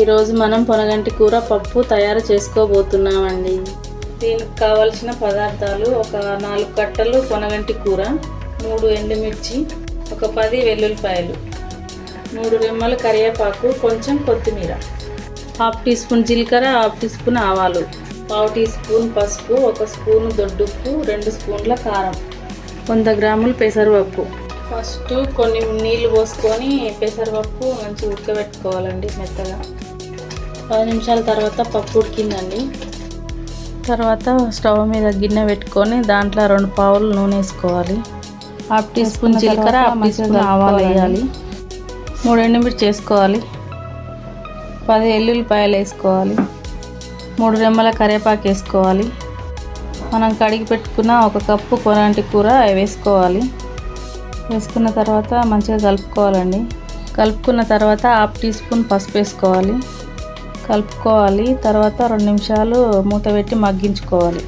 ఈరోజు మనం పొనగంటి కూర పప్పు తయారు చేసుకోబోతున్నామండి. దీనికి కావలసిన పదార్థాలు ఒక నాలుగు కట్టలు పొనగంటి కూర మూడు ఎండుమిర్చి ఒక పది వెల్లుల్లిపాయలు మూడు రెమ్మలు కరివేపాకు కొంచెం కొత్తిమీర హాఫ్ టీ స్పూన్ జీలకర్ర హాఫ్ టీ స్పూన్ ఆవాలు పావు టీ స్పూన్ పసుపు ఒక స్పూన్ దొడ్డుప్పు రెండు స్పూన్ల కారం వంద గ్రాములు పెసరపప్పు ఫస్ట్ కొన్ని నీళ్ళు పోసుకొని పెసరపప్పు మంచిగా ఉడకబెట్టుకోవాలండి మెత్తగా. పది నిమిషాల తర్వాత పప్పు ఉడికిందండి. తర్వాత స్టవ్ మీద గిన్నె పెట్టుకొని దాంట్లో రెండు పావులు నూనె వేసుకోవాలి. హాఫ్ టీ స్పూన్ జీలకర్ర హాఫ్ టీ స్పూన్ ఆవాలు వేయాలి. మూడు ఎండుమిర్చి వేసుకోవాలి. పది ఎల్లుల్లిపాయలు వేసుకోవాలి. మూడు రెమ్మల కరివేపాకు వేసుకోవాలి. మనం కడిగి పెట్టుకున్న ఒక కప్పు కొనాంటి కూర వేసుకోవాలి. వేసుకున్న తర్వాత మంచిగా కలుపుకోవాలండి. కలుపుకున్న తర్వాత హాఫ్ టీ స్పూన్ పసుపు వేసుకోవాలి. కలుపుకోవాలి. తర్వాత రెండు నిమిషాలు మూత పెట్టి మగ్గించుకోవాలి.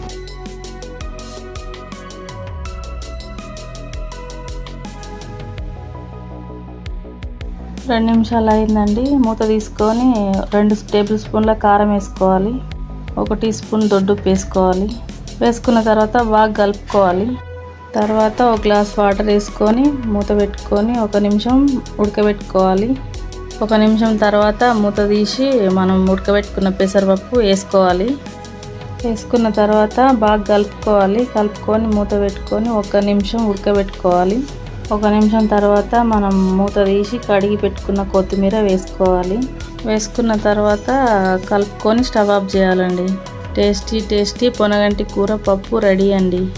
రెండు నిమిషాలు అయిందండి. మూత తీసుకొని రెండు టేబుల్ స్పూన్ల కారం వేసుకోవాలి. ఒక టీ స్పూన్ దొడ్డు వేసుకోవాలి. వేసుకున్న తర్వాత బాగా కలుపుకోవాలి. తర్వాత ఒక గ్లాస్ వాటర్ వేసుకొని మూత పెట్టుకొని ఒక నిమిషం ఉడకబెట్టుకోవాలి. ఒక నిమిషం తర్వాత మూత తీసి మనం ఉడకబెట్టుకున్న పెసరపప్పు వేసుకోవాలి. వేసుకున్న తర్వాత బాగా కలుపుకోవాలి. కలుపుకొని మూత పెట్టుకొని ఒక నిమిషం ఉడకబెట్టుకోవాలి. ఒక నిమిషం తర్వాత మనం మూత తీసి కడిగి పెట్టుకున్న కొత్తిమీర వేసుకోవాలి. వేసుకున్న తర్వాత కలుపుకొని స్టవ్ ఆఫ్ చేయాలండి. టేస్టీ టేస్టీ పొనగంటి కూర పప్పు రెడీ అండి.